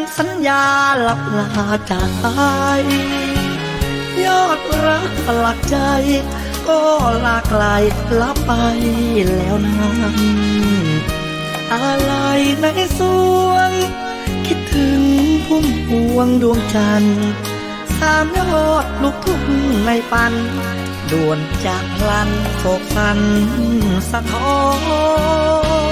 ำสัญญาหลับลาจากไปยอดรักสลักใจ ก็ลาไกลลับไปแล้วนั้นอะไรในสวง คิดถึงพุ่มพวงดวงจันทร์สามยอดลูกทุ่งในปันด่วนจากพลันโศกสันสะท้อน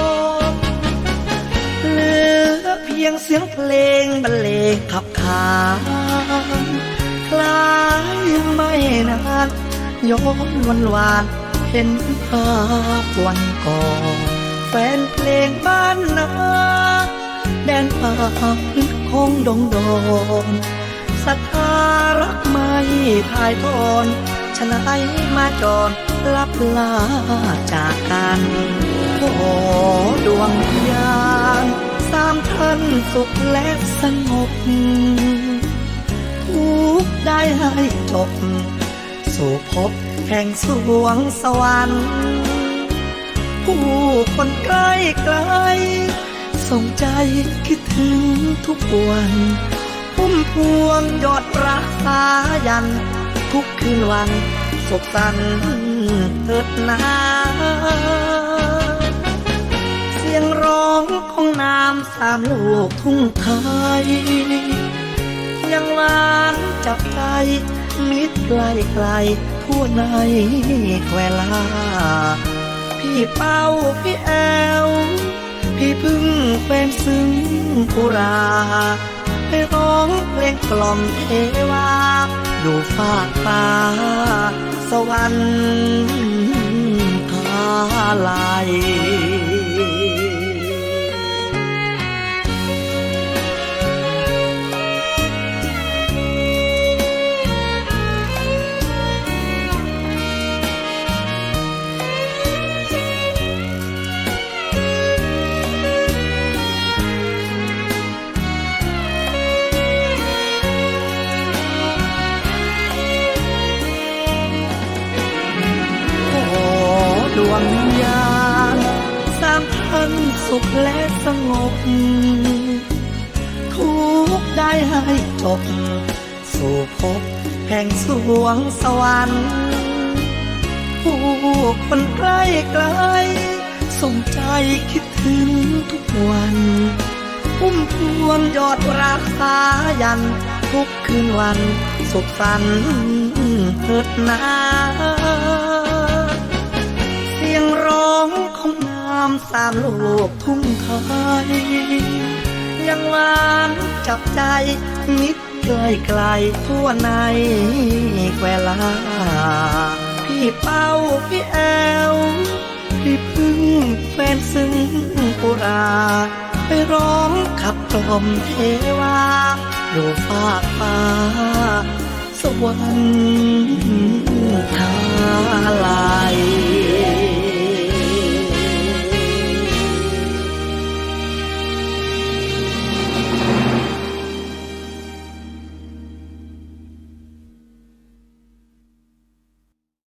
พียงเสียงเพลงบรรเลงขับขานคล้ายไม่นานย้อนวันวาน เห็นภาพวันก่อนแฟนเพลงบ้านนาแดนป่าพื้นคงดงดอนศรัทธารักไม่ทายทอนฉนายมาจอดลับลาจากกันขอดวงวิญญามท่าน สุขและสงบ ทุกได้ให้จบ สู่ภพแห่งสวงสวรรค์ ผู้คนใกล้ไกลส่งใจคิดถึงทุกวันพุ่มพวงยอดรักษายัน ทุกคืนวันสุขสันต์เถิดนา ร้องของน้ำสามลูกทุ่งไทย ยังหวานจับใจมิตรไกลไกลทั่วในแควลา พี่เป้าพี่แอว พี่พึ่งแฟนซึ้งกุราไปร้องเพลงกล่อมเทวาอยู่ฟากฟ้า สวรรค์ทาลา สุขและสงบ ทุกได้ให้จบ สู่ภพแห่งสวงสวรรค์ ผู้คนใกล้ไกลส่งใจคิดถึงทุกวันพุ่มพวงยอดรักษายัน ทุกคืนวัน สุขสันต์เถิดนา น้ำสามลูกทุ่งไทยยังหวานจับใจมิตรไกลไกลทั่วในแควลา พี่เป้าพี่แอว พี่พึ่งแฟนซึ้งปุรา ไปร้องขับกล่อมเทวาอยู่ฟากฟ้าสวรรค์